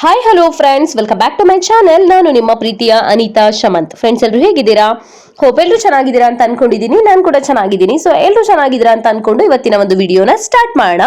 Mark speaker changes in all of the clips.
Speaker 1: Hi hello friends welcome back to my channel ನಾನು ನಿಮ್ಮ ಪ್ರೀತಿಯ ಅನಿತಾ ಶಮಂತ್. ಫ್ರೆಂಡ್ಸ್ ಎಲ್ಲರೂ ಹೇಗಿದ್ದೀರಾ? ಹೋಪ್ ಎಲ್ಲರೂ ಚೆನ್ನಾಗಿದ್ದೀರಾ ಅಂತ ಅನ್ಕೊಂಡಿದ್ದೀನಿ. ನಾನು ಕೂಡ ಚೆನ್ನಾಗಿದ್ದೀನಿ. ಸೊ ಎಲ್ಲರೂ ಚೆನ್ನಾಗಿದ್ದೀರಾ ಅಂತ ಅನ್ಕೊಂಡು ಇವತ್ತಿನ ಒಂದು ವಿಡಿಯೋನ ಸ್ಟಾರ್ಟ್ ಮಾಡೋಣ.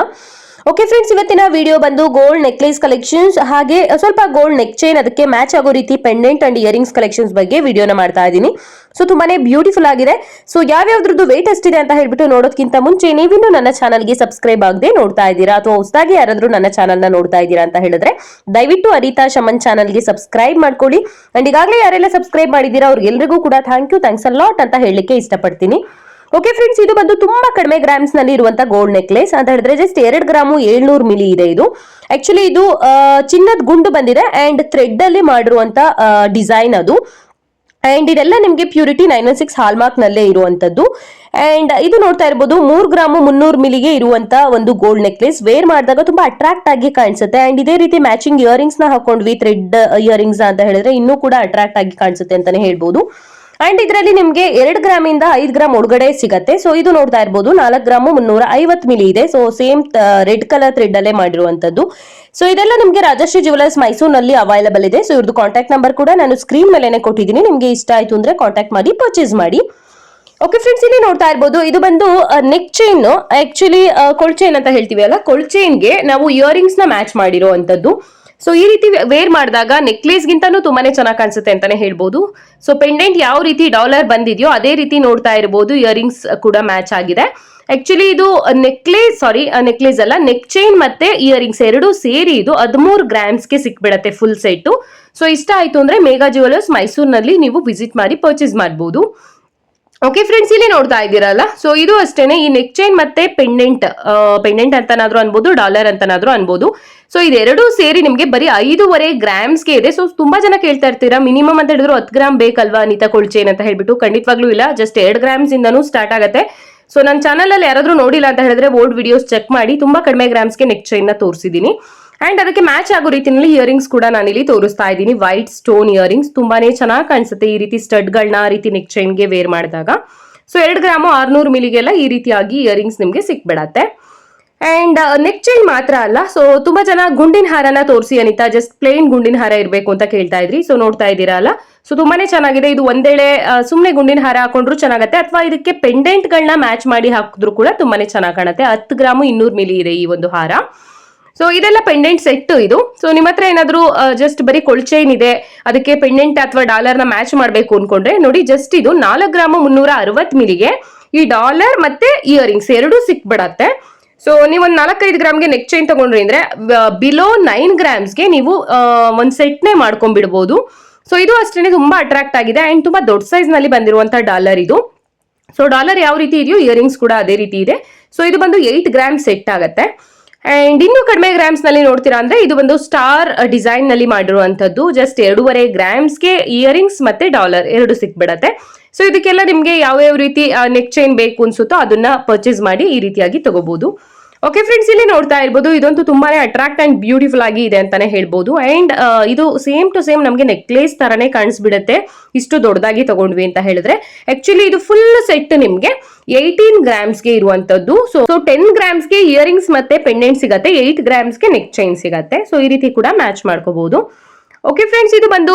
Speaker 1: ಓಕೆ ಫ್ರೆಂಡ್ಸ್ ಇವತ್ತಿನ ವಿಡಿಯೋ ಬಂದು ಗೋಲ್ಡ್ ನೆಕ್ಲೇಸ್ ಕಲೆಕ್ಷನ್ಸ್ ಹಾಗೆ ಸ್ವಲ್ಪ ಗೋಲ್ಡ್ ನೆಕ್ ಚೈನ್ ಅದಕ್ಕೆ ಮ್ಯಾಚ್ ಆಗೋ ರೀತಿ ಪೆಂಡೆಂಟ್ ಅಂಡ್ ಇಯರಿಂಗ್ಸ್ ಕಲೆಕ್ಷನ್ಸ್ ಬಗ್ಗೆ ವಿಡಿಯೋನ ಮಾಡ್ತಾ ಇದ್ದೀನಿ. ಸೊ ತುಂಬಾನೇ ಬ್ಯೂಟಿಫುಲ್ ಆಗಿದೆ. ಸೊ ಯಾವ್ಯಾವ್ದ್ರದ್ದು ವೇಟ್ ಎಷ್ಟಿದೆ ಅಂತ ಹೇಳ್ಬಿಟ್ಟು ನೋಡೋದಕ್ಕಿಂತ ಮುಂಚೆ ನೀವಿನ್ನೂ ನನ್ನ ಚಾನಲ್ಗೆ ಸಬ್ಸ್ಕ್ರೈಬ್ ಆಗದೆ ನೋಡ್ತಾ ಇದ್ದೀರಾ? ಅಥವಾ ಹೊಸದಾಗಿ ಯಾರಾದ್ರೂ ನನ್ನ ಚಾನಲ್ನ ನೋಡ್ತಾ ಇದ್ದೀರಾ ಅಂತ ಹೇಳಿದ್ರೆ, ದಯವಿಟ್ಟು ಅರಿತಾ ಶಮನ್ ಚಾನಲ್ಗೆ ಸಬ್ಸ್ಕ್ರೈಬ್ ಮಾಡ್ಕೊಳ್ಳಿ. ಅಂಡ್ ಈಗಾಗಲೇ ಯಾರೆಲ್ಲ ಸಬ್ಸ್ಕ್ರೈಬ್ ಮಾಡಿದ್ದೀರಾ, ಅವ್ರಿಗೆಲ್ರಿಗೂ ಕೂಡ thank you thanks a lot ಅಂತ ಹೇಳಲಿಕ್ಕೆ ಇಷ್ಟಪಡ್ತೀನಿ. ಓಕೆ ಫ್ರೆಂಡ್ಸ್ ಇದು ಬಂದು ತುಂಬಾ ಕಡಿಮೆ ಗ್ರಾಮ್ಸ್ನಲ್ಲಿ ಇರುವಂತ ಗೋಲ್ಡ್ ನೆಕ್ಲೆಸ್ ಅಂತ ಹೇಳಿದ್ರೆ ಜಸ್ಟ್ ಎರಡು ಗ್ರಾಮು ಏಳ್ನೂರು ಮಿಲಿ ಇದೆ ಇದು. ಆಕ್ಚುಲಿ ಇದು ಚಿನ್ನದ ಗುಂಡು ಬಂದಿದೆ ಅಂಡ್ ಥ್ರೆಡ್ ಅಲ್ಲಿ ಮಾಡಿರುವಂತ ಡಿಸೈನ್ ಅದು. ಅಂಡ್ ಇದೆಲ್ಲ ನಿಮಗೆ purity nine one six hallmark ನಲ್ಲೇ ಇರುವಂತದ್ದು. ಅಂಡ್ ಇದು ನೋಡ್ತಾ ಇರಬಹುದು ಮೂರ್ ಗ್ರಾಮು ಮುನ್ನೂರು ಮಿಲಿಗೆ ಇರುವಂತ ಒಂದು ಗೋಲ್ಡ್ ನೆಕ್ಲೆಸ್ ವೇರ್ ಮಾಡಿದಾಗ ತುಂಬಾ ಅಟ್ರಾಕ್ಟ್ ಆಗಿ ಕಾಣಿಸುತ್ತೆ. ಅಂಡ್ ಇದೇ ರೀತಿ ಮ್ಯಾಚಿಂಗ್ ಇಯರಿಂಗ್ಸ್ನ ಹಾಕೊಂಡ್ವಿ ಥ್ರೆಡ್ ಇಯರಿಂಗ್ಸ್ ಅಂತ ಹೇಳಿದ್ರೆ ಇನ್ನೂ ಕೂಡ ಅಟ್ರಾಕ್ಟ್ ಆಗಿ ಕಾಣಿಸುತ್ತೆ ಅಂತಾನೆ ಹೇಳ್ಬೋದು. ಅಂಡ್ ಇದರಲ್ಲಿ ನಿಮಗೆ ಎರಡು ಗ್ರಾಮ್ ಇಂದ ಐದು ಗ್ರಾಮ್ ಒಳಗಡೆ ಸಿಗತ್ತೆ. ಸೊ ಇದು ನೋಡ್ತಾ ಇರ್ಬೋದು. ನಾಲ್ಕು ಗ್ರಾಮು ಮುನ್ನೂರ ಐವತ್ತು ಮಿಲಿ ಇದೆ. So same red colour thread ಅಲ್ಲೇ ಮಾಡಿರುವಂತದ್ದು ಸೊ ಇದೆಲ್ಲ ನಿಮಗೆ ರಾಜಶ್ರೀ ಜುವೆಲರ್ಸ್ ಮೈಸೂರಿನಲ್ಲಿ ಅವೈಲಬಲ್ ಇದೆ. ಸೊ ಇವ್ರದ್ದು ಕಾಂಟ್ಯಾಕ್ಟ್ ನಂಬರ್ ಕೂಡ ನಾನು ಸ್ಕ್ರೀನ್ ಮೇಲೆನೆ ಕೊಟ್ಟಿದ್ದೀನಿ. ನಿಮಗೆ ಇಷ್ಟ ಆಯ್ತು ಅಂದ್ರೆ ಕಾಂಟ್ಯಾಕ್ಟ್ ಮಾಡಿ ಪರ್ಚೇಸ್ ಮಾಡಿ. ಓಕೆ ಫ್ರೆಂಡ್ಸ್ ಇಲ್ಲಿ ನೋಡ್ತಾ ಇರ್ಬೋದು. ಇದು ಬಂದು ನೆಕ್ ಚೈನ್ ಆಕ್ಚುಲಿ ಕೊಳ್ಚೈನ್ ಅಂತ ಹೇಳ್ತೀವಿ ಅಲ್ಲ ಕೊಳ್ ಚೈನ್ಗೆ ನಾವು ಇಯರಿಂಗ್ಸ್ನ ಮ್ಯಾಚ್ ಮಾಡಿರೋ ಅಂತದ್ದು ಸೊ ಈ ರೀತಿ ವೇರ್ ಮಾಡಿದಾಗ ನೆಕ್ಲೇಸ್ ಗಿಂತನೂ ತುಂಬಾನೇ ಚೆನ್ನಾಗಿ ಕಾಣಿಸುತ್ತೆ ಅಂತಾನೆ ಹೇಳ್ಬೋದು. ಸೊ ಪೆಂಡೆಂಟ್ ಯಾವ ರೀತಿ ಡಾಲರ್ ಬಂದಿದೆಯೋ ಅದೇ ರೀತಿ ನೋಡ್ತಾ ಇರ್ಬೋದು. ಇಯರಿಂಗ್ಸ್ ಕೂಡ ಮ್ಯಾಚ್ ಆಗಿದೆ. ಆಕ್ಚುಲಿ ಇದು ನೆಕ್ಲೇಸ್ ಸಾರಿ ನೆಕ್ಲೇಸ್ ಅಲ್ಲ ನೆಕ್ ಚೈನ್ ಮತ್ತೆ ಇಯರಿಂಗ್ಸ್ ಎರಡು ಸೇರಿ ಇದು ಹದಿಮೂರು ಗ್ರಾಮ್ಸ್ಗೆ ಸಿಕ್ಬಿಡತ್ತೆ ಫುಲ್ ಸೆಟ್ ಸೊ ಇಷ್ಟ ಆಯ್ತು ಅಂದ್ರೆ ಮೇಘಾ ಜುವೆಲರ್ಸ್ ಮೈಸೂರಿನಲ್ಲಿ ನೀವು ವಿಸಿಟ್ ಮಾಡಿ ಪರ್ಚೇಸ್ ಮಾಡಬಹುದು ಓಕೆ ಫ್ರೆಂಡ್ಸ್ ಇಲ್ಲಿ ನೋಡ್ತಾ ಇದ್ದೀರಲ್ಲ? ಸೊ ಇದು ಅಷ್ಟೇನೆ. ಈ ನೆಕ್ ಚೈನ್ ಮತ್ತೆ ಪೆಂಡೆಂಟ್ ಪೆಂಡೆಂಟ್ ಅಂತನಾದ್ರೂ ಅನ್ಬೋದು ಡಾಲರ್ ಅಂತನಾದ್ರೂ ಅನ್ಬೋದು. ಸೊ ಇದೆರಡೂ ಸೇರಿ ನಿಮಗೆ ಬರೀ ಐದೂವರೆ ಗ್ರಾಮ್ಸ್ಗೆ ಇದೆ. ಸೊ ತುಂಬಾ ಜನ ಕೇಳ್ತಾ ಇರ್ತೀರಾ ಮಿನಿಮಮ್ ಅಂತ ಹೇಳಿದ್ರು ಹತ್ತು ಗ್ರಾಮ್ ಬೇಕಲ್ವಾ ಅನಿತಾ ಕೊಳ್ಚೇನ್ ಅಂತ ಹೇಳ್ಬಿಟ್ಟು? ಖಂಡಿತವಾಗ್ಲೂ ಇಲ್ಲ. ಜಸ್ಟ್ ಎರಡು ಗ್ರಾಮ್ಸ್ ಇಂದನೂ ಸ್ಟಾರ್ಟ್ ಆಗುತ್ತೆ. ಸೊ ನನ್ನ ಚಾನಲ್ ಅಲ್ಲಿ ಯಾರಾದ್ರೂ ನೋಡಿಲ್ಲ ಅಂತ ಹೇಳಿದ್ರೆ ಓಲ್ಡ್ ವಿಡಿಯೋಸ್ ಚೆಕ್ ಮಾಡಿ. ತುಂಬಾ ಕಡಿಮೆ ಗ್ರಾಮ್ಸ್ಗೆ ನೆಕ್ ಚೈನ್ನ ತೋರಿಸಿದ್ದೀನಿ. ಅಂಡ್ ಅದಕ್ಕೆ ಮ್ಯಾಚ್ ಆಗೋ ರೀತಿಯಲ್ಲಿ ಇಯರಿಂಗ್ಸ್ ಕೂಡ ನಾನು ನಾನಿಲ್ಲಿ ತೋರಿಸ್ತಾ ಇದ್ದೀನಿ. ವೈಟ್ ಸ್ಟೋನ್ ಇಯರಿಂಗ್ಸ್ ತುಂಬಾನೇ ಚೆನ್ನಾಗಿ ಕಾಣಿಸುತ್ತೆ. ಈ ರೀತಿ ಸ್ಟಡ್ಗಳನ್ನ ಆ ರೀತಿ ನೆಕ್ ಚೈನ್ಗೆ ವೇರ್ ಮಾಡಿದಾಗ. ಸೊ ಎರಡು ಗ್ರಾಮು ಆರ್ನೂರು ಮಿಲಿಗೆಲ್ಲ ಈ ರೀತಿಯಾಗಿ ಇಯರಿಂಗ್ಸ್ ನಿಮಗೆ ಸಿಕ್ಬಿಡತ್ತೆ. ಅಂಡ್ ನೆಕ್ ಚೈನ್ ಮಾತ್ರ ಅಲ್ಲ. ಸೊ ತುಂಬಾ ಜನ ಗುಂಡಿನ ಹಾರನ ತೋರಿಸಿ ಅನಿತಾ ಜಸ್ಟ್ ಪ್ಲೇನ್ ಗುಂಡಿನ ಹಾರ ಇರಬೇಕು ಅಂತ ಕೇಳ್ತಾ ಇದ್ರಿ. ಸೊ ನೋಡ್ತಾ ಇದ್ದೀರಾ ಅಲ್ಲ? ಸೊ ತುಂಬಾನೇ ಚೆನ್ನಾಗಿದೆ. ಇದು ಒಂದೇಳೆ ಸುಮ್ಮನೆ ಗುಂಡಿನ ಹಾರ ಹಾಕೊಂಡ್ರು ಚೆನ್ನಾಗತ್ತೆ. ಅಥವಾ ಇದಕ್ಕೆ ಪೆಂಡೆಂಟ್ ಗಳನ್ನ ಮ್ಯಾಚ್ ಮಾಡಿ ಹಾಕಿದ್ರು ಕೂಡ ತುಂಬಾನೇ ಚೆನ್ನಾಗಿ ಕಾಣುತ್ತೆ. ಹತ್ತು ಗ್ರಾಮು ಇನ್ನೂರು ಮಿಲಿ ಇದೆ ಈ ಒಂದು ಹಾರ. ಸೊ ಇದೆಲ್ಲ ಪೆಂಡೆಂಟ್ ಸೆಟ್ ಇದು. ಸೊ ನಿಮ್ಮ ಹತ್ರ ಏನಾದ್ರು ಜಸ್ಟ್ ಬರೀ ಕೊಳ್ಚೈನ್ ಇದೆ, ಅದಕ್ಕೆ ಪೆಂಡೆಂಟ್ ಅಥವಾ ಡಾಲರ್ನ ಮ್ಯಾಚ್ ಮಾಡಬೇಕು ಅನ್ಕೊಂಡ್ರೆ, ನೋಡಿ ಜಸ್ಟ್ ಇದು ನಾಲ್ಕು ಗ್ರಾಮ ಮುನ್ನೂರ ಅರವತ್ ಮಿಲಿಗೆ ಈ ಡಾಲರ್ ಮತ್ತೆ ಇಯರಿಂಗ್ಸ್ ಎರಡೂ ಸಿಕ್ಬಿಡತ್ತೆ. ಸೊ ನೀವು ಒಂದು ನಾಲ್ಕೈದು ಗ್ರಾಮ್ಗೆ ನೆಕ್ ಚೈನ್ ತಗೊಂಡ್ರಿ ಅಂದ್ರೆ ಬಿಲೋ ನೈನ್ ಗ್ರಾಮ್ಸ್ಗೆ ನೀವು ಒಂದು ಸೆಟ್ನೇ ಮಾಡ್ಕೊಂಡ್ಬಿಡ್ಬೋದು. ಸೊ ಇದು ಅಷ್ಟೇ ತುಂಬಾ ಅಟ್ರಾಕ್ಟ್ ಆಗಿದೆ ಅಂಡ್ ತುಂಬಾ ದೊಡ್ಡ ಸೈಜ್ನಲ್ಲಿ ಬಂದಿರುವಂತ ಡಾಲರ್ ಇದು. ಸೊ ಡಾಲರ್ ಯಾವ ರೀತಿ ಇದೆಯೋ ಇಯರಿಂಗ್ಸ್ ಕೂಡ ಅದೇ ರೀತಿ ಇದೆ. ಸೊ ಇದು ಬಂದು ಏಟ್ ಗ್ರಾಮ್ ಸೆಟ್ ಆಗುತ್ತೆ. ಅಂಡ್ ಇನ್ನು ಕಡಿಮೆ ಗ್ರಾಮ್ಸ್ನಲ್ಲಿ ನೋಡ್ತೀರಾ ಅಂದ್ರೆ ಇದು ಒಂದು ಸ್ಟಾರ್ ಡಿಸೈನ್ನಲ್ಲಿ ಮಾಡಿರುವಂತದ್ದು ಜಸ್ಟ್ ಎರಡೂವರೆ ಗ್ರಾಮ್ಸ್ಗೆ ಇಯರಿಂಗ್ಸ್ ಮತ್ತೆ ಡಾಲರ್ ಎರಡು ಸಿಕ್ಬಿಡತ್ತೆ ಸೊ ಇದಕ್ಕೆಲ್ಲ ನಿಮ್ಗೆ ಯಾವ ಯಾವ ರೀತಿ ನೆಕ್ ಚೈನ್ ಬೇಕು ಅನ್ಸುತ್ತೋ ಅದನ್ನ ಪರ್ಚೇಸ್ ಮಾಡಿ ಈ ರೀತಿಯಾಗಿ ತಗೋಬಹುದು ಓಕೆ ಫ್ರೆಂಡ್ಸ್ ಇಲ್ಲಿ ನೋಡ್ತಾ ಇರ್ಬೋದು, ಇದಂತೂ ತುಂಬಾನೇ ಅಟ್ರಾಕ್ಟ್ ಅಂಡ್ ಬ್ಯೂಟಿಫುಲ್ ಆಗಿ ಇದೆ ಅಂತಾನೆ ಹೇಳ್ಬೋದು. ಅಂಡ್ ಇದು ಸೇಮ್ ಟು ಸೇಮ್ ನಮಗೆ ನೆಕ್ಲೇಸ್ ತರನೇ ಕಾಣಿಸ್ಬಿಡುತ್ತೆ. ಇಷ್ಟು ದೊಡ್ಡದಾಗಿ ತಗೊಂಡ್ವಿ ಅಂತ ಹೇಳಿದ್ರೆ. ಆಕ್ಚುಲಿ ಇದು ಫುಲ್ ಸೆಟ್ ನಿಮ್ಗೆ ಏಯ್ಟೀನ್ ಗ್ರಾಮ್ಸ್ಗೆ ಇರುವಂತದ್ದು. ಸೊ ಸೊ ಟೆನ್ ಗ್ರಾಮ್ಸ್ಗೆ ಇಯರಿಂಗ್ಸ್ ಮತ್ತೆ ಪೆಂಡೆಂಟ್ ಸಿಗತ್ತೆ ಏಯ್ಟ್ ಗ್ರಾಮ್ಸ್ಗೆ ನೆಕ್ ಚೈನ್ ಸಿಗತ್ತೆ. ಸೊ ಈ ರೀತಿ ಕೂಡ ಮ್ಯಾಚ್ ಮಾಡ್ಕೋಬಹುದು ಓಕೆ ಫ್ರೆಂಡ್ಸ್ ಇದು ಬಂದು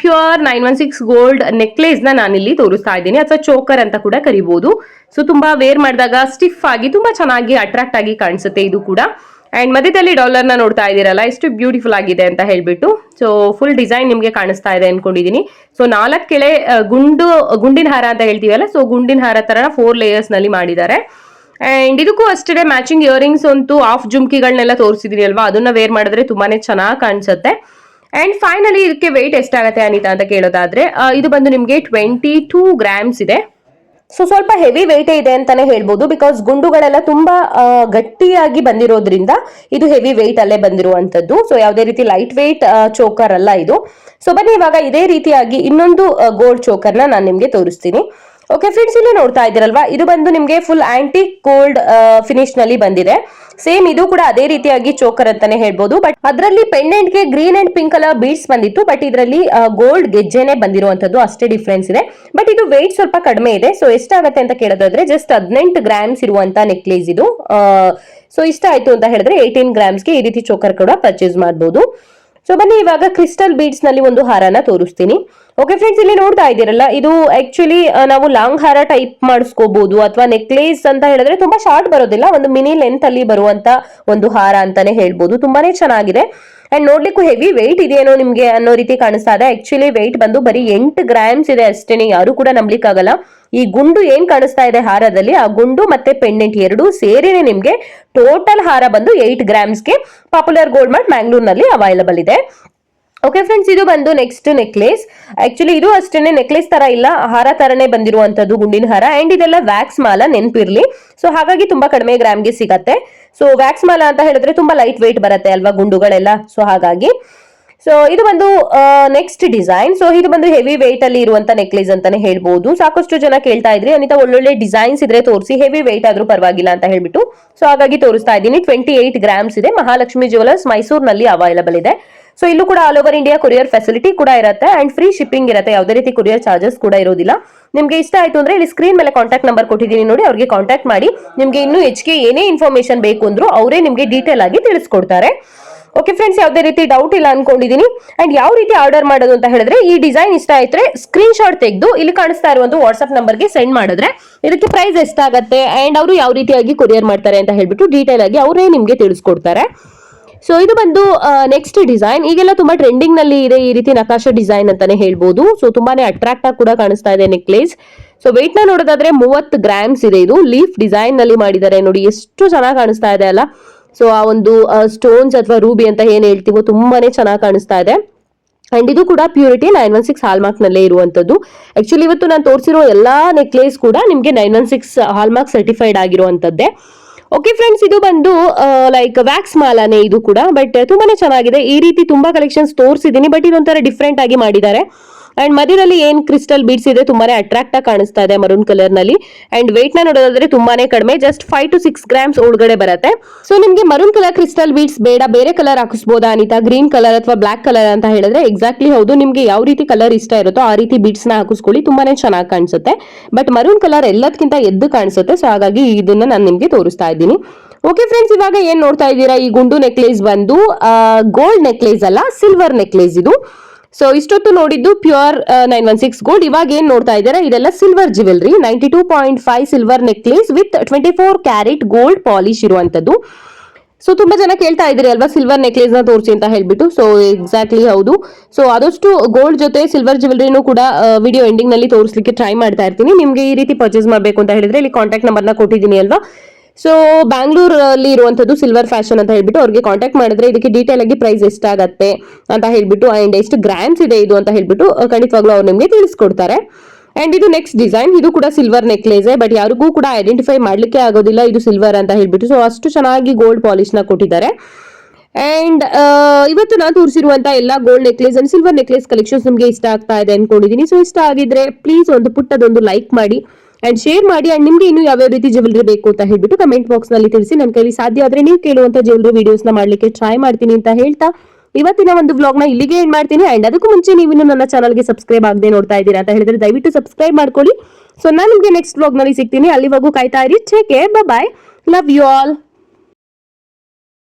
Speaker 1: pure nine one six gold ನೆಕ್ಲೇಸ್ನ ನಾನಿಲ್ಲಿ ತೋರಿಸ್ತಾ ಇದ್ದೀನಿ. ಅಥವಾ ಚೋಕರ್ ಅಂತ ಕೂಡ ಕರಿಬಹುದು ಸೊ ತುಂಬಾ ವೇರ್ ಮಾಡಿದಾಗ ಸ್ಟಿಫ್ ಆಗಿ, ತುಂಬಾ ಚೆನ್ನಾಗಿ ಅಟ್ರಾಕ್ಟ್ ಆಗಿ ಕಾಣಿಸುತ್ತೆ ಇದು ಕೂಡ. ಅಂಡ್ ಮಧ್ಯದಲ್ಲಿ ಡಾಲರ್ನ ನೋಡ್ತಾ ಇದ್ದೀರಲ್ಲ, ಎಷ್ಟು ಬ್ಯೂಟಿಫುಲ್ ಆಗಿದೆ ಅಂತ ಹೇಳ್ಬಿಟ್ಟು. ಸೊ ಫುಲ್ ಡಿಸೈನ್ ನಿಮಗೆ ಕಾಣಿಸ್ತಾ ಇದೆ ಅನ್ಕೊಂಡಿದೀನಿ. ಸೊ ನಾಲ್ಕು ಕೆಳೆ ಗುಂಡು, ಗುಂಡಿನ ಹಾರ ಅಂತ ಹೇಳ್ತೀವಲ್ಲ ಸೊ ಗುಂಡಿನ ಹಾರ ತರ ಫೋರ್ ಲೇಯರ್ಸ್ನಲ್ಲಿ ಮಾಡಿದ್ದಾರೆ. ಅಂಡ್ ಇದಕ್ಕೂ ಅಷ್ಟೇ ಮ್ಯಾಚಿಂಗ್ ಇಯರಿಂಗ್ಸ್ ಅಂತೂ ಆಫ್ ಜುಮ್ಕಿಗಳನ್ನೆಲ್ಲ ತೋರಿಸಿದೀನಿ ಅಲ್ವಾ? ಅದನ್ನ ವೇರ್ ಮಾಡಿದ್ರೆ ತುಂಬಾನೇ ಚೆನ್ನಾಗಿ ಕಾಣಿಸುತ್ತೆ. ಅಂಡ್ ಫೈನಲಿ ಇದಕ್ಕೆ ವೆಯ್ಟ್ ಎಷ್ಟಾಗತ್ತೆ ಅನಿತಾ ಅಂತ ಕೇಳೋದಾದ್ರೆ ಇದು ಬಂದು ನಿಮಗೆ ಟ್ವೆಂಟಿ ಟೂ ಗ್ರಾಮ್ಸ್ ಇದೆ. ಸೊ ಸ್ವಲ್ಪ ಹೆವಿ ವೆಯ್ಟ್ ಇದೆ ಅಂತಾನೆ ಹೇಳ್ಬೋದು ಬಿಕಾಸ್ ಗುಂಡುಗಳೆಲ್ಲ ತುಂಬಾ ಗಟ್ಟಿಯಾಗಿ ಬಂದಿರೋದ್ರಿಂದ ಇದು ಹೆವಿ ವೆಯ್ಟ್ ಅಲ್ಲೇ ಬಂದಿರುವಂತದ್ದು ಸೊ ಯಾವುದೇ ರೀತಿ ಲೈಟ್ ವೆಯ್ಟ್ ಚೋಕರ್ ಅಲ್ಲ ಇದು. ಸೊ ಬನ್ನಿ, ಇವಾಗ ಇದೇ ರೀತಿಯಾಗಿ ಇನ್ನೊಂದು ಗೋಲ್ಡ್ ಚೋಕರ್ನ ನಾನು ನಿಮ್ಗೆ ತೋರಿಸ್ತೀನಿ. ಓಕೆ ಫ್ರೆಂಡ್ಸ್ ಇಲ್ಲಿ ನೋಡ್ತಾ ಇದ್ದೀರಲ್ವಾ? ಇದು ಬಂದು ನಿಮಗೆ ಫುಲ್ ಆಂಟಿ ಕೋಲ್ಡ್ ಫಿನಿಶ್ನಲ್ಲಿ ಬಂದಿದೆ. ಸೇಮ್ ಇದು ಕೂಡ ಅದೇ ರೀತಿಯಾಗಿ ಚೋಕರ್ ಅಂತಾನೆ ಹೇಳ್ಬಹುದು ಬಟ್ ಅದರಲ್ಲಿ ಪೆಂಡೆಂಟ್ಗೆ green and pink colour beads ಬಂದಿತ್ತು. ಬಟ್ ಇದರಲ್ಲಿ ಗೋಲ್ಡ್ ಗೆಜ್ಜೆನೆ ಬಂದಿರುವಂತದ್ದು ಅಷ್ಟೇ ಡಿಫ್ರೆನ್ಸ್ ಇದೆ. ಬಟ್ ಇದು ವೆಯ್ಟ್ ಸ್ವಲ್ಪ ಕಡಿಮೆ ಇದೆ. ಸೊ ಎಷ್ಟಾಗತ್ತೆ ಅಂತ ಕೇಳೋದಾದ್ರೆ ಜಸ್ಟ್ ಹದಿನೆಂಟು ಗ್ರಾಮ್ಸ್ ಇರುವಂತ ನೆಕ್ಲೇಸ್ ಇದು. ಸೊ ಇಷ್ಟ ಆಯ್ತು ಅಂತ ಹೇಳಿದ್ರೆ ಏಯ್ಟೀನ್ ಗ್ರಾಮ್ಸ್ಗೆ ಈ ರೀತಿ ಚೋಕರ್ ಕೂಡ ಪರ್ಚೇಸ್ ಮಾಡಬಹುದು ಸೊ ಬನ್ನಿ, ಇವಾಗ ಕ್ರಿಸ್ಟಲ್ ಬೀಡ್ಸ್ನಲ್ಲಿ ಒಂದು ಹಾರನ ತೋರಿಸ್ತೀನಿ. ಓಕೆ ಫ್ರೆಂಡ್ಸ್ ಇಲ್ಲಿ ನೋಡ್ತಾ ಇದ್ದೀರಲ್ಲ, ಇದು ಆಕ್ಚುಲಿ ನಾವು ಲಾಂಗ್ ಹಾರ ಟೈಪ್ ಮಾಡಿಸ್ಕೋಬಹುದು ಅಥವಾ ನೆಕ್ಲೇಸ್ ಅಂತ ಹೇಳಿದ್ರೆ ತುಂಬಾ ಶಾರ್ಟ್ ಬರೋದಿಲ್ಲ, ಒಂದು ಮಿನಿ ಲೆಂತ್ ಅಲ್ಲಿ ಬರುವಂತ ಒಂದು ಹಾರ ಅಂತಾನೆ ಹೇಳ್ಬೋದು. ತುಂಬಾನೇ ಚೆನ್ನಾಗಿದೆ. ಅಂಡ್ ನೋಡ್ಲಿಕ್ಕೂ ಹೆವಿ ವೆಯ್ಟ್ ಇದೆಯೇನೋ ನಿಮ್ಗೆ ಅನ್ನೋ ರೀತಿ ಕಾಣಿಸ್ತಾ ಇದೆ. ಆಕ್ಚುಲಿ ವೆಯ್ಟ್ ಬಂದು ಬರೀ ಎಂಟು ಗ್ರಾಮ್ಸ್ ಇದೆ ಅಷ್ಟೇನೆ ಯಾರು ಕೂಡ ನಂಬ್ಲಿಕ್ಕಾಗಲ್ಲ. ಈ ಗುಂಡು ಏನ್ ಕಾಣಿಸ್ತಾ ಇದೆ ಹಾರದಲ್ಲಿ? ಆ ಗುಂಡು ಮತ್ತೆ ಪೆಂಡೆಂಟ್ ಎರಡು ಸೇರಿನೇ ನಿಮ್ಗೆ ಟೋಟಲ್ ಹಾರ ಬಂದು ಏಟ್ ಗ್ರಾಮ್ಸ್ಗೆ ಪಾಪ್ಯುಲರ್ ಗೋಲ್ಡ್ ಮಾರ್ಟ್ ಮ್ಯಾಂಗ್ಳೂರ್ನಲ್ಲಿ ಅವೈಲಬಲ್ ಇದೆ. ಓಕೆ ಫ್ರೆಂಡ್ಸ್ ಇದು ಬಂದು ನೆಕ್ಸ್ಟ್ ನೆಕ್ಲೇಸ್ ಆಕ್ಚುಲಿ ಇದು ಅಷ್ಟೇನೆ ನೆಕ್ಲೇಸ್ ತರ ಇಲ್ಲ. ಹಾರ ತರನೇ ಬಂದಿರುವಂತದ್ದು ಗುಂಡಿನ ಹಾರ. ಅಂಡ್ ಇದೆಲ್ಲ ವ್ಯಾಕ್ಸ್ ಮಾಲ ನೆನ್ಪಿರ್ಲಿ. ಸೊ ಹಾಗಾಗಿ ತುಂಬಾ ಕಡಿಮೆ ಗ್ರಾಮ್ಗೆ ಸಿಗತ್ತೆ. ಸೊ ವ್ಯಾಕ್ಸ್ ಮಾಲ ಅಂತ ಹೇಳಿದ್ರೆ ತುಂಬಾ ಲೈಟ್ ವೆಯ್ಟ್ ಬರುತ್ತೆ ಅಲ್ವಾ ಗುಂಡುಗಳೆಲ್ಲ? ಸೊ ಹಾಗಾಗಿ. ಸೊ ಇದು ಬಂದು ನೆಕ್ಸ್ಟ್ ಡಿಸೈನ್ ಸೊ ಇದು ಬಂದು ಹೆವಿ ವೆಯ್ಟ್ ಅಲ್ಲಿ ಇರುವಂತ ನೆಕ್ಲೇಸ್ ಅಂತಾನೆ ಹೇಳ್ಬಹುದು ಸಾಕಷ್ಟು ಜನ ಕೇಳ್ತಾ ಇದ್ರಿ, ಅನಿತಾ, ಒಳ್ಳೊಳ್ಳೆ ಡಿಸೈನ್ಸ್ ಇದ್ರೆ ತೋರಿಸಿ ಹೆವಿ ವೆಯ್ಟ್ ಆದ್ರೂ ಪರವಾಗಿಲ್ಲ ಅಂತ ಹೇಳ್ಬಿಟ್ಟು. ಸೊ ಹಾಗಾಗಿ ತೋರಿಸ್ತಾ ಇದ್ದೀನಿ. ಟ್ವೆಂಟಿ ಏಟ್ ಗ್ರಾಮ್ಸ್ ಇದೆ. ಮಹಾಲಕ್ಷ್ಮಿ ಜುವೆಲರ್ಸ್ ಮೈಸೂರಿನಲ್ಲಿ ಅವೈಲಬಲ್ ಇದೆ. ಸೊ ಇಲ್ಲೂ ಕೂಡ all over India courier facility ಕೂಡ ಇರುತ್ತೆ. ಅಂಡ್ ಫ್ರೀ ಶಿಪ್ಪಿಂಗ್ ಇರುತ್ತೆ. ಯಾವುದೇ ರೀತಿ ಕೊರಿಯರ್ ಚಾರ್ಜಸ್ ಕೂಡ ಇರೋದಿಲ್ಲ. ನಿಮ್ಗೆ ಇಷ್ಟ ಆಯ್ತು ಅಂದ್ರೆ ಇಲ್ಲಿ ಸ್ಕ್ರೀನ್ ಮೇಲೆ ಕಾಂಟ್ಯಾಕ್ಟ್ ನಂಬರ್ ಕೊಟ್ಟಿದ್ದೀನಿ ನೋಡಿ, ಅವ್ರಿಗೆ ಕಾಂಟ್ಯಾಕ್ಟ್ ಮಾಡಿ. ನಿಮಗೆ ಇನ್ನೂ ಹೆಚ್ಚಿಗೆ ಏನೇ ಇನ್ಫಾರ್ಮೇಶನ್ ಬೇಕು ಅಂದ್ರೂ ಅವರೇ ನಿಮಗೆ ಡೀಟೇಲ್ ಆಗಿ ತಿಳಿಸ್ಕೊಡ್ತಾರೆ. ಓಕೆ ಫ್ರೆಂಡ್ಸ್ ಯಾವುದೇ ರೀತಿ ಡೌಟ್ ಇಲ್ಲ ಅನ್ಕೊಂಡಿದೀನಿ. ಅಂಡ್ ಯಾವ ರೀತಿ ಆರ್ಡರ್ ಮಾಡೋದು ಅಂತ ಹೇಳಿದ್ರೆ, ಈ ಡಿಸೈನ್ ಇಷ್ಟ ಆಯ್ತು ಸ್ಕ್ರೀನ್ ಶಾಟ್ ತೆಗೆದು ಇಲ್ಲಿ ಕಾಣಿಸ್ತಾ ಇರುವಂತ ವಾಟ್ಸ್ಆಪ್ ನಂಬರ್ಗೆ ಸೆಂಡ್ ಮಾಡಿದ್ರೆ ಇದಕ್ಕೆ ಪ್ರೈಸ್ ಎಷ್ಟಾಗುತ್ತೆ ಅಂಡ್ ಅವರು ಯಾವ ರೀತಿಯಾಗಿ ಕೊರಿಯರ್ ಮಾಡ್ತಾರೆ ಅಂತ ಹೇಳ್ಬಿಟ್ಟು ಡೀಟೇಲ್ ಆಗಿ ಅವರೇ ನಿಮಗೆ ತಿಳಿಸ್ಕೊಡ್ತಾರೆ. ಸೊ ಇದು ಬಂದು ನೆಕ್ಸ್ಟ್ ಡಿಸೈನ್ ಈಗೆಲ್ಲ ತುಂಬಾ ಟ್ರೆಂಡಿಂಗ್ನಲ್ಲಿ ಇದೆ ಈ ರೀತಿ ನಕಾಶ ಡಿಸೈನ್ ಅಂತಾನೆ ಹೇಳ್ಬೋದು. ಸೊ ತುಂಬಾನೇ ಅಟ್ರಾಕ್ಟ್ ಆಗಿ ಕೂಡ ಕಾಣಿಸ್ತಾ ಇದೆ ನೆಕ್ಲೇಸ್ ಸೊ ವೆಯ್ಟ್ನ ನೋಡೋದಾದ್ರೆ ಮೂವತ್ತು ಗ್ರಾಮ್ಸ್ ಇದೆ ಇದು. ಲೀಫ್ ಡಿಸೈನ್ನಲ್ಲಿ ಮಾಡಿದ್ದಾರೆ ನೋಡಿ. ಎಷ್ಟು ಚೆನ್ನಾಗಿ ಕಾಣಿಸ್ತಾ ಇದೆ ಅಲ್ಲ. ಸೊ ಆ ಒಂದು ಸ್ಟೋನ್ಸ್ ಅಥವಾ ರೂಬಿ ಅಂತ ಏನ್ ಹೇಳ್ತೀವೋ ತುಂಬಾನೇ ಚೆನ್ನಾಗಿ ಕಾಣಿಸ್ತಾ ಇದೆ. ಅಂಡ್ ಇದು ಕೂಡ purity nine one six hallmark ನಲ್ಲೇ ಇರುವಂತದ್ದು ಆಕ್ಚುಲಿ ಇವತ್ತು ನಾನು ತೋರಿಸಿರೋ ಎಲ್ಲಾ ನೆಕ್ಲೇಸ್ ಕೂಡ ನಿಮಗೆ nine one six hallmark certified ಆಗಿರುವಂತದ್ದೇ okay friends ಇದು ಬಂದು ಲೈಕ್ ವ್ಯಾಕ್ಸ್ ಮಾಲಾನೆ ಇದು ಕೂಡ ಬಟ್ ತುಂಬಾನೇ ಚೆನ್ನಾಗಿದೆ. ಈ ರೀತಿ ತುಂಬಾ ಕಲೆಕ್ಷನ್ಸ್ ತೋರಿಸಿದೀನಿ ಬಟ್ ಇದೊಂಥರ ಡಿಫ್ರೆಂಟ್ ಆಗಿ ಮಾಡಿದ್ದಾರೆ. ಅಂಡ್ ಮಧ್ಯದಲ್ಲಿ ಏನ್ ಕ್ರಿಸ್ಟಲ್ ಬೀಡ್ಸ್ ಇದೆ ತುಂಬಾನೇ ಅಟ್ರಾಕ್ಟ್ ಆಗಿ ಕಾಣಿಸ್ತಾ ಇದೆ ಮರೂನ್ ಕಲರ್ನಲ್ಲಿ. ಅಂಡ್ ವೇಟ್ನ ನೋಡೋದಾದ್ರೆ ತುಂಬಾನೇ ಕಡಿಮೆ just five to six grams ಒಳಗಡೆ ಬರುತ್ತೆ. ಸೊ ನಿಮ್ಗೆ ಮರೂನ್ ಕಲರ್ ಕ್ರಿಸ್ಟಲ್ ಬೀಡ್ಸ್ ಬೇಡ, ಬೇರೆ ಕಲರ್ ಹಾಕಿಸ್ಬೋದಾ ಅನಿತಾ? ಗ್ರೀನ್ ಕಲರ್ ಅಥವಾ ಬ್ಲಾಕ್ ಕಲರ್ ಅಂತ ಹೇಳಿದ್ರೆ ಎಕ್ಸಾಕ್ಟ್ಲಿ ಹೌದು, ನಿಮ್ಗೆ ಯಾವ ರೀತಿ ಕಲರ್ ಇಷ್ಟ ಇರುತ್ತೋ ಆ ರೀತಿ ಬೀಡ್ಸ್ನ ಹಾಕಿಸ್ಕೊಳ್ಳಿ, ತುಂಬಾನೇ ಚೆನ್ನಾಗಿ ಕಾಣಿಸುತ್ತೆ. ಬಟ್ ಮರೂನ್ ಕಲರ್ ಎಲ್ಲದಕ್ಕಿಂತ ಎದ್ದು ಕಾಣಿಸುತ್ತೆ ಸೊ ಹಾಗಾಗಿ ಇದನ್ನ ನಾನು ನಿಮ್ಗೆ ತೋರಿಸ್ತಾ ಇದ್ದೀನಿ. ಓಕೆ ಫ್ರೆಂಡ್ಸ್ ಇವಾಗ ಏನ್ ನೋಡ್ತಾ ಇದ್ದೀರಾ? ಈ ಗುಂಡು ನೆಕ್ಲೇಸ್ ಬಂದು ಗೋಲ್ಡ್ ನೆಕ್ಲೇಸ್ ಅಲ್ಲ ಸಿಲ್ವರ್ ನೆಕ್ಲೇಸ್ ಇದು. ಸೊ ಇಷ್ಟೊತ್ತು ನೋಡಿದ್ದು pure nine one six gold ಇವಾಗ ಏನ್ ನೋಡ್ತಾ ಇದ್ದಾರೆ? ಇದೆಲ್ಲ silver jewellery ninety two point five silver necklace with twenty four carat gold polish ಇರುವಂತದ್ದು ಸೊ ತುಂಬಾ ಜನ ಕೇಳ್ತಾ ಇದ್ರಿ ಅಲ್ವಾ ಸಿಲ್ವರ್ ನೆಕ್ಲೇಸ್ನ ತೋರಿಸಿ ಅಂತ ಹೇಳ್ಬಿಟ್ಟು. ಸೊ ಎಕ್ಸಾಕ್ಟ್ಲಿ ಹೌದು. ಸೊ ಆದಷ್ಟು ಗೋಲ್ಡ್ ಜೊತೆ ಸಿಲ್ವರ್ ಜ್ಯುವೆಲ್ರಿನೂ ಕೂಡ ವಿಡಿಯೋ ಎಂಡಿಂಗ್ನಲ್ಲಿ ತೋರಿಸಲಿಕ್ಕೆ ಟ್ರೈ ಮಾಡ್ತಾ ಇರ್ತೀನಿ. ನಿಮ್ಗೆ ಈ ರೀತಿ ಪರ್ಚೇಸ್ ಮಾಡಬೇಕು ಅಂತ ಹೇಳಿದ್ರೆ ಇಲ್ಲಿ ಕಾಂಟ್ಯಾಕ್ಟ್ ನಂಬರ್ನ ಕೊಟ್ಟಿದ್ದೀನಿ ಅಲ್ವಾ? ಸೊ ಬ್ಯಾಂಗ್ಳೂರಲ್ಲಿ ಇರುವಂತದ್ದು ಸಿಲ್ವರ್ ಫ್ಯಾಷನ್ ಅಂತ ಹೇಳ್ಬಿಟ್ಟು ಅವ್ರಿಗೆ ಕಾಂಟ್ಯಾಕ್ಟ್ ಮಾಡಿದ್ರೆ ಇದಕ್ಕೆ ಡೀಟೇಲ್ ಆಗಿ ಪ್ರೈಸ್ ಎಷ್ಟಾಗತ್ತೆ ಅಂತ ಹೇಳ್ಬಿಟ್ಟು ಅಂಡ್ ಎಷ್ಟು ಗ್ರಾಮ್ಸ್ ಇದೆ ಇದು ಅಂತ ಹೇಳ್ಬಿಟ್ಟು ಖಂಡಿತವಾಗ್ಲೂ ಅವ್ರು ನಿಮಗೆ ತಿಳಿಸ್ಕೊಡ್ತಾರೆ. ಅಂಡ್ ಇದು ನೆಕ್ಸ್ಟ್ ಡಿಸೈನ್ ಇದು ಕೂಡ ಸಿಲ್ವರ್ ನೆಕ್ಲೇಸ್ ಬಟ್ ಯಾರಿಗೂ ಕೂಡ ಐಡೆಂಟಿಫೈ ಮಾಡ್ಲಿಕ್ಕೆ ಆಗೋದಿಲ್ಲ ಇದು ಸಿಲ್ವರ್ ಅಂತ ಹೇಳ್ಬಿಟ್ಟು. ಸೊ ಅಷ್ಟು ಚೆನ್ನಾಗಿ ಗೋಲ್ಡ್ ಪಾಲಿಶ್ನ ಕೊಟ್ಟಿದ್ದಾರೆ. ಅಂಡ್ ಇವತ್ತು ನಾನು ತೋರಿಸಿರುವಂತ ಎಲ್ಲ gold necklace and silver necklace collections ನಿಮಗೆ ಇಷ್ಟ ಆಗ್ತಾ ಇದೆ ಅನ್ಕೊಂಡಿದೀನಿ. ಸೊ ಇಷ್ಟ ಆಗಿದ್ರೆ ಪ್ಲೀಸ್ ಒಂದು ಪುಟ್ಟದೊಂದು ಲೈಕ್ ಮಾಡಿ. ಅಂಡ್ ಶೇರ್ ಮಾಡಿ ಅಂಡ್ ನಿಮ್ಗೆ ಇನ್ನು ಯಾವ್ಯಾವ ರೀತಿ ಜ್ಯುವೆಲ್ರಿ ಬೇಕು ಅಂತ ಹೇಳ್ಬಿಟ್ಟು ಕಮೆಂಟ್ ಬಾಕ್ಸ್ನಲ್ಲಿ ತಿಳಿಸಿ. ನನ್ನ ಕೈಲಿ ಸಾಧ್ಯ ಆದ್ರೆ ನೀವು ಕೇಳುವಂತ ಜ್ಯುವೆಲ್ರಿ ವಿಡಿಯೋಸ್ನ ಮಾಡ್ಲಿಕ್ಕೆ ಟ್ರೈ ಮಾಡ್ತೀನಿ ಅಂತ ಹೇಳ್ತಾ. ಇವತ್ತಿನ ಒಂದು ವ್ಲಾಗ್ನ ಇಲ್ಲಿಗೆ ಏನ್ ಮಾಡ್ತೀನಿ. ಅಂಡ್ ಅದಕ್ಕೂ ಮುಂಚೆ ನೀವು ನನ್ನ ಚಾನಲ್ಗೆ ಸಬ್ಸ್ಕ್ರೈಬ್ ಆಗದೆ ನೋಡ್ತಾ ಇದ್ದೀರಾ ಅಂತ ಹೇಳಿದ್ರೆ ದಯವಿಟ್ಟು ಸಬ್ಸ್ಕ್ರೈಬ್ ಮಾಡ್ಕೊಳ್ಳಿ. ಸೊ ನಾನು ನಿಮ್ಗೆ ನೆಕ್ಸ್ಟ್ ವ್ಲಾಗ್ನಲ್ಲಿ ಸಿಗ್ತೀನಿ. ಅಲ್ಲಿವಾಗೂ ಕಾಯ್ತಾ ಇರಿ. Care bye love you all